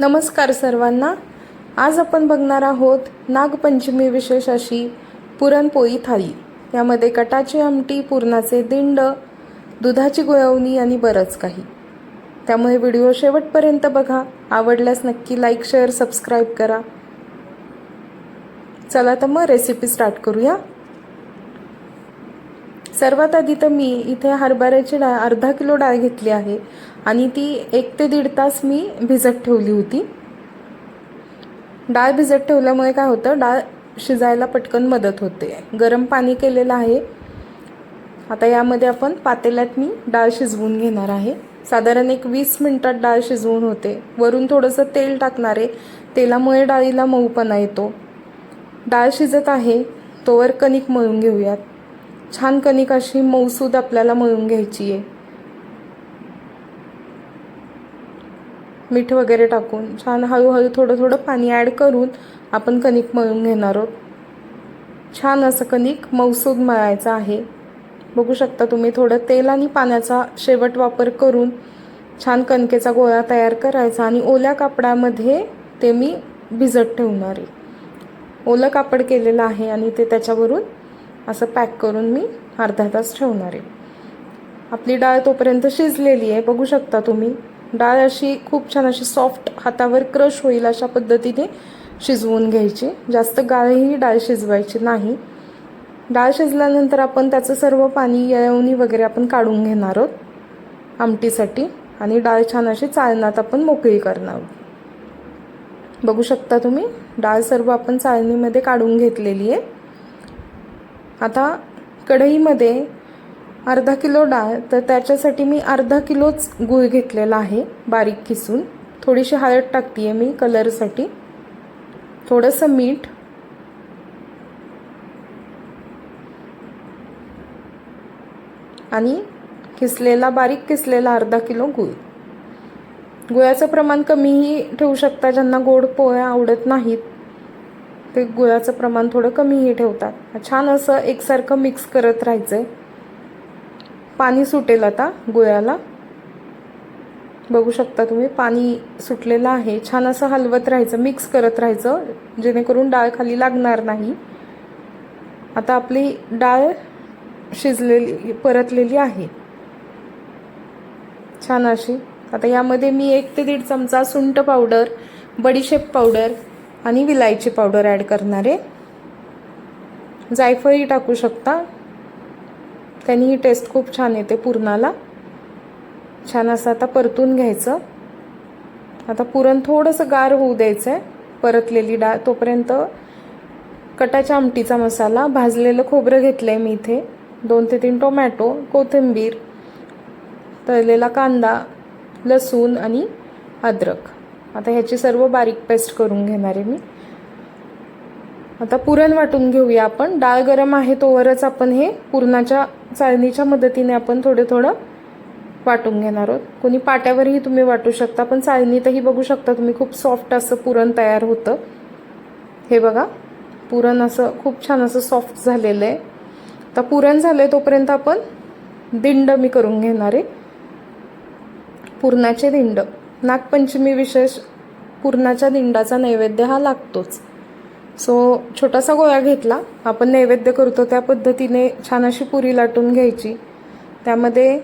नमस्कार सर्वांना. आज आपण बघणार आहोत नागपंचमी विशेष अशी पुरणपोळी थाळी. यामध्ये कटाची आमटी पुरणाचे दिंड दुधाची गुळवणी आणि बरंच काही. त्यामुळे व्हिडिओ शेवटपर्यंत बघा. आवडल्यास नक्की लाईक शेअर सबस्क्राईब करा. चला तर मग रेसिपी स्टार्ट करूया. सर्वात आधी तर मी इथे हरभऱ्याची डाळ अर्धा किलो डाळ घेतली आहे. आणि ती एक ते दीड तास मी भिजत ठेवली होती. डाळ भिजत ठेवल्यामुळे काय होतं डाळ शिजायला पटकन मदत होते. गरम पाणी केलेलं आहे. आता यामध्ये आपण पातेल्यात मी डाळ शिजवून घेणार आहे. साधारण एक वीस मिनटात डाळ शिजवून होते. वरून थोडंसं तेल टाकणार आहे. तेलामुळे डाळीला मऊपणा येतो. डाळ शिजत आहे तोवर कणिक मळून घेऊयात. छान कणिक अशी मऊसूद आपल्याला मळून घ्यायची आहे. मीठ वगैरे टाकून छान हळूहळू थोडं थोडं पाणी ॲड करून आपण कणिक मळून घेणार आहोत. छान असं कणिक मऊसूद मळायचं आहे. बघू शकता तुम्ही थोडं तेल आणि पाण्याचा शेवट वापर करून छान कणकेचा गोळा तयार करायचा आणि ओल्या कापडामध्ये ते मी भिजत ठेवणार आहे. ओलं कापड केलेलं आहे आणि ते त्याच्यावरून असं पॅक करून मी अर्धा तास ठेवणार आहे. आपली डाळ तोपर्यंत शिजलेली आहे. बघू शकता तुम्ही. डाळ अशी खूप छान अशी सॉफ्ट हातावर क्रश होईल अशा पद्धतीने शिजवून घ्यायची. जास्त गाळही डाळ शिजवायची नाही. डाळ शिजल्यानंतर आपण त्याचं सर्व पाणी येळवणी वगैरे आपण काढून घेणार आहोत आमटीसाठी आणि डाळ छान अशी चाळण्यात आपण मोकळी करणार आहोत. बघू शकता तुम्ही डाळ सर्व आपण चाळणीमध्ये काढून घेतलेली आहे. आता कढईमध्ये अर्धा किलो डाळ तर त्याच्यासाठी मी अर्धा किलोच गूळ घेतलेला आहे बारीक किसून. थोडीशी हळद टाकते आहे मी कलरसाठी. थोडंसं मीठ. आणि किसलेला बारीक किसलेला अर्धा किलो गूळ. गुळाचं प्रमाण कमीही ठेवू शकता ज्यांना गोड पोळ्या आवडत नाहीत. ते गुळाचं प्रमाण थोडं कमीही ठेवतात. छान असं एकसारखं मिक्स करत राहायचं आहे पाणी सुटेल आता गुळाला. बघू शकता तुम्ही पाणी सुटलेलं आहे. छान असं हलवत राहायचं मिक्स करत राहायचं जेणेकरून डाळ खाली लागणार नाही. आता आपली डाळ शिजलेली परतलेली आहे. छान अशी. आता यामध्ये मी एक ते दीड चमचा सुंठ पावडर बडीशेप पावडर आणि विलायची पावडर ॲड करणार आहे. जायफळही टाकू शकता. त्यांनी ही टेस्ट खूप छान येते पुरणाला. छान असं आता परतून घ्यायचं. आता पुरण थोडंसं गार होऊ द्यायचं आहे परतलेली डाळ तोपर्यंत कटाच्या आमटीचा मसाला भाजलेलं खोबरं घेतलं आहे मी इथे. दोन ते तीन टोमॅटो कोथिंबीर तळलेला कांदा लसूण आणि अद्रक. आता ह्याची सर्व बारीक पेस्ट करून घेणार आहे मी. आता पुरण वाटून घेऊया आपण. डाळ गरम आहे तोवरच आपण हे पुरणाच्या चाळणीच्या मदतीने आपण थोडं थोडं वाटून घेणार आहोत. कोणी पाट्यावरही तुम्ही वाटू शकता पण चाळणीतही बघू शकता तुम्ही खूप सॉफ्ट असं पुरण तयार होतं. हे बघा पुरण असं खूप छान असं सॉफ्ट झालेलं आहे. आता पुरण झालं आहे तोपर्यंत आपण दिंड मी करून घेणार आहे. पुरणाचे दिंड. नागपंचमी विशेष पुरणाच्या दिंडाचा नैवेद्य हा लागतोच. सो छोटासा गोळा घेतला. आपण नैवेद्य करतो त्या पद्धतीने छान अशी पुरी लाटून घ्यायची. त्यामध्ये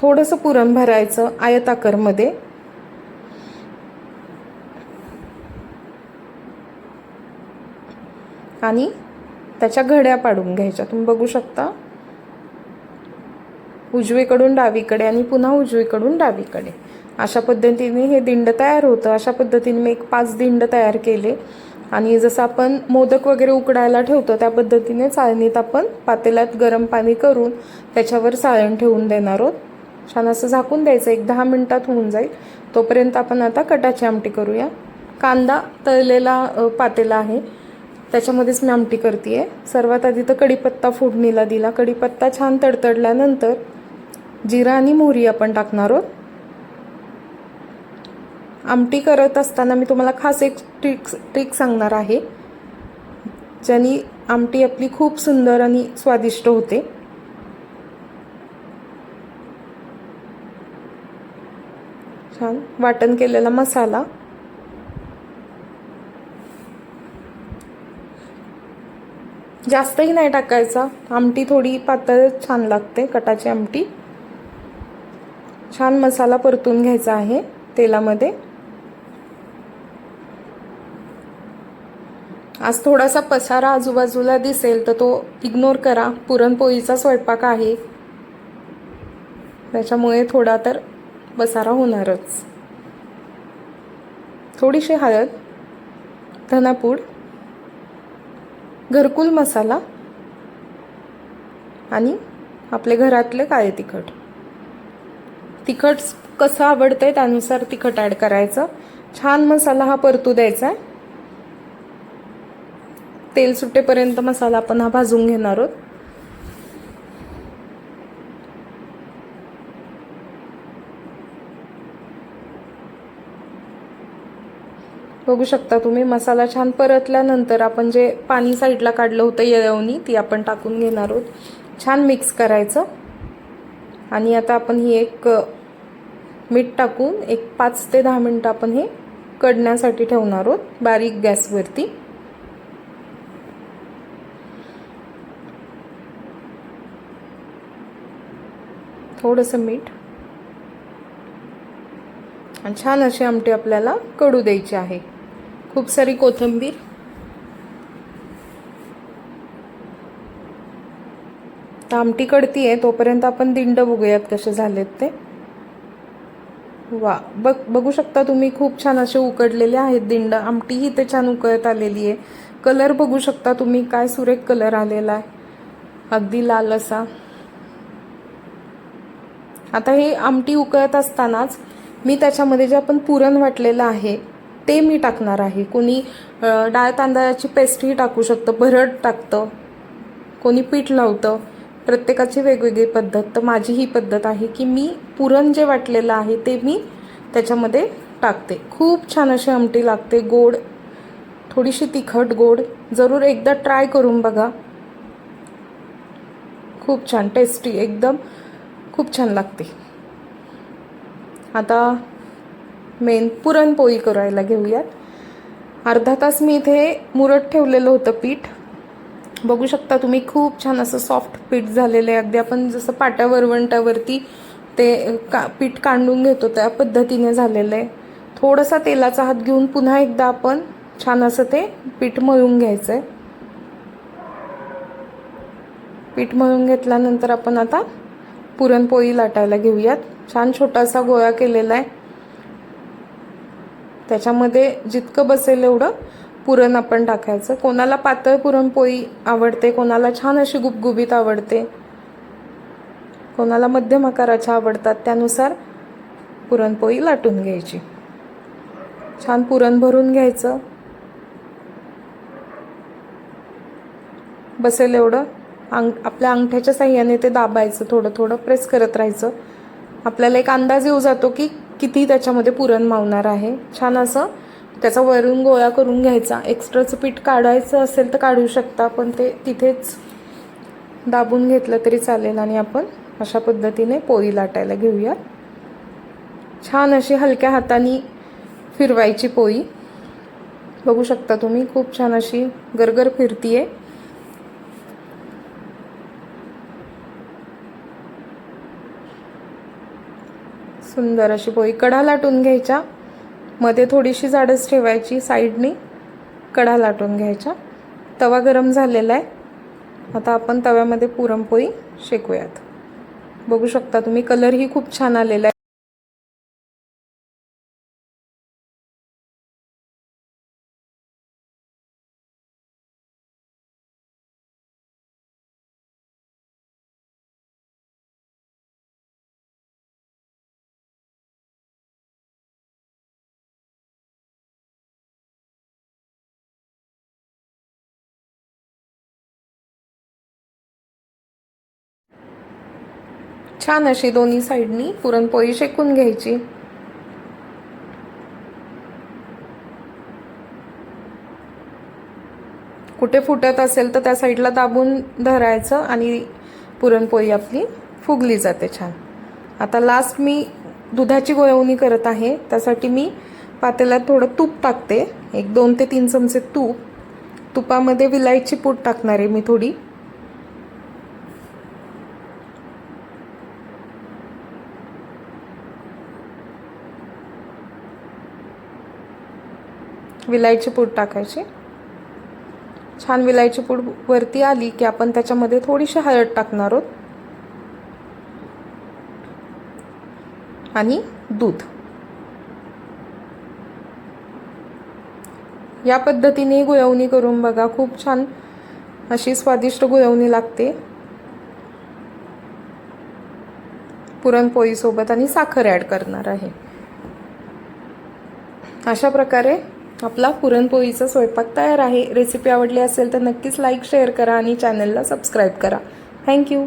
थोडंसं पुरण भरायचं आयताकरमध्ये आणि त्याच्या घड्या पाडून घ्यायच्या. तुम्ही बघू शकता. उजवीकडून डावीकडे आणि पुन्हा उजवीकडून डावीकडे. अशा पद्धतीने हे दिंड तयार होतं. अशा पद्धतीने मी एक पाच दिंड तयार केले. आणि जसं आपण मोदक वगैरे उकडायला ठेवतो त्या पद्धतीने चाळणीत आपण पातेल्यात गरम पाणी करून त्याच्यावर साळण ठेवून देणार आहोत. छान असं झाकून द्यायचं एक दहा मिनटात होऊन जाईल. तोपर्यंत आपण आता कटाची आमटी करूया. कांदा तळलेला पातेला आहे. त्याच्यामध्येच मी आमटी करते आहे सर्वात आधी तर कढीपत्ता फोडणीला दिला. कढीपत्ता छान तडतडल्यानंतर जिरा आणि मोहरी आपण टाकणार आहोत. आमटी करत असताना मी तुम्हाला खास एक ट्रिक ट्रिक सांगणार आहे. ज्यानी आमटी आपली खूप सुंदर आणि स्वादिष्ट होते. छान. वाटण केलेला मसाला. जास्तही नाही टाकायचा. आमटी थोडी पातळ छान लागते कटाची आमटी. छान मसाला परतून घ्यायचा आहे तेलामध्ये. आज थोडासा पसारा आजूबाजूला दिसेल तर तो इग्नोर करा. पुरणपोळीचा स्वयंपाक आहे. त्याच्यामुळे थोडा तर पसारा होणारच. थोडीशी हळद धनापूड घरकुल मसाला आणि आपले घरातले काळे तिखट. तिखट कसं आवडतंय त्यानुसार तिखट ॲड करायचं. छान मसाला हा परतू द्यायचा. आहे तेल सुटेपर्यंत मसाला आपण हा भाजून घेणार आहोत. बघू शकता तुम्ही मसाला छान परतल्यानंतर आपण जे पाणी साईडला काढलं होतं येळवणी ती आपण टाकून घेणार आहोत. छान मिक्स करायचं. आणि आता आपण ही एक मीठ टाकून एक पाच ते दहा मिनटं आपण हे कडण्यासाठी ठेवणार आहोत बारीक गॅसवरती. थोडंसं मीठ. आणि छान अशी आमटी आपल्याला कडू द्यायची आहे. खूप सारी कोथिंबीर. तर आमटी कडती आहे तोपर्यंत आपण दिंड बघूयात कसे झालेत ते. वा बघ बघू शकता तुम्ही खूप छान असे उकडलेले आहेत दिंड. आमटीही ते छान उकळत आलेली आहे कलर बघू शकता तुम्ही काय सुरेख कलर आलेला आहे. अगदी लाल असा आता हे आमटी उकळत असतानाच मी त्याच्यामध्ये जे आपण पुरण वाटलेलं आहे ते मी टाकणार आहे. कोणी डाळ तांदळाची पेस्टही टाकू शकतं भरड टाकतं कोणी पीठ लावतं. प्रत्येकाची वेगवेगळी पद्धत. तर माझी ही पद्धत आहे की मी पुरण जे वाटलेलं आहे ते मी त्याच्यामध्ये टाकते. खूप छान अशी आमटी लागते गोड थोडीशी तिखट गोड. जरूर एकदा ट्राय करून बघा. खूप छान टेस्टी एकदम. खूप छान लागते. आता मेन पुरणपोळी करायला घेऊयात. अर्धा तास मी इथे मुरत ठेवलेलं होतं पीठ. बघू शकता तुम्ही खूप छान असं सॉफ्ट पीठ झालेलं आहे. अगदी आपण जसं पाट्या वरवंटावरती ते का पीठ काढून घेतो त्या पद्धतीने झालेलं आहे. थोडासा तेलाचा हात घेऊन पुन्हा एकदा आपण छान असं ते पीठ मळून घ्यायचं आहे पीठ मळून घेतल्यानंतर आपण आता पुरणपोळी लाटायला घेऊयात. छान छोटासा गोळा केलेला आहे. त्याच्यामध्ये जितकं बसेल एवढं पुरण आपण टाकायचं. कोणाला पातळ पुरणपोळी आवडते कोणाला छान अशी गुबगुबीत आवडते कोणाला मध्यम आकाराच्या आवडतात त्यानुसार पुरणपोळी लाटून घ्यायची. छान पुरण भरून घ्यायचं. बसेल एवढं. अंग आपल्या अंगठ्याच्या साह्याने ते दाबायचं थोडं थोडं प्रेस करत राहायचं. आपल्याला एक अंदाज येऊ जातो की किती त्याच्यामध्ये पुरण मावणार आहे. छान असं त्याचा वरून गोळा करून घ्यायचा. एक्स्ट्राचं पीठ काढायचं असेल तर काढू शकता पण ते तिथेच दाबून घेतलं तरी चालेल आणि आपण अशा पद्धतीने पोळी लाटायला घेऊया. छान अशी हलक्या हाताने फिरवायची पोळी. बघू शकता तुम्ही खूप छान अशी गरगर फिरतीये. सुंदर अशी पोळी. कढा लाटून घ्यायच्या. मध्ये थोडीशी जाडच ठेवायची साईडनी. कढा लाटून घ्यायच्या. तवा गरम झालेला आहे. आता आपण तव्यामध्ये पुरणपोळी शेकूयात. बघू शकता तुम्ही कलरही खूप छान आलेला आहे. छान अशी दोन्ही साईडनी पुरणपोळी शेकून घ्यायची. कुठे फुटत असेल तर त्या साईडला दाबून धरायचं आणि पुरणपोळी आपली फुगली जाते छान. आता लास्ट मी दुधाची गोळवणी करत आहे. त्यासाठी मी पातेल्यात थोडं तूप टाकते. एक दोन ते तीन चमचे तूप. तुपामध्ये विलायची पूड टाकणार आहे मी थोडी. विलायची पूड टाकायची. छान विलायची पूड वरती आली की आपण त्याच्यामध्ये थोडीशी हळद टाकणार आहोत. आणि दूध. या पद्धतीने गुळवणी करून बघा खूप छान अशी स्वादिष्ट गुळवणी लागते. पुरणपोळीसोबत आणि साखर ॲड करणार आहे. अशा प्रकारे आपला पुरणपोळीचा स्वयंपाक तयार आहे. रेसिपी आवडली असेल तर नक्कीच लाईक शेअर करा आणि चॅनलला सबस्क्राईब करा. थँक्यू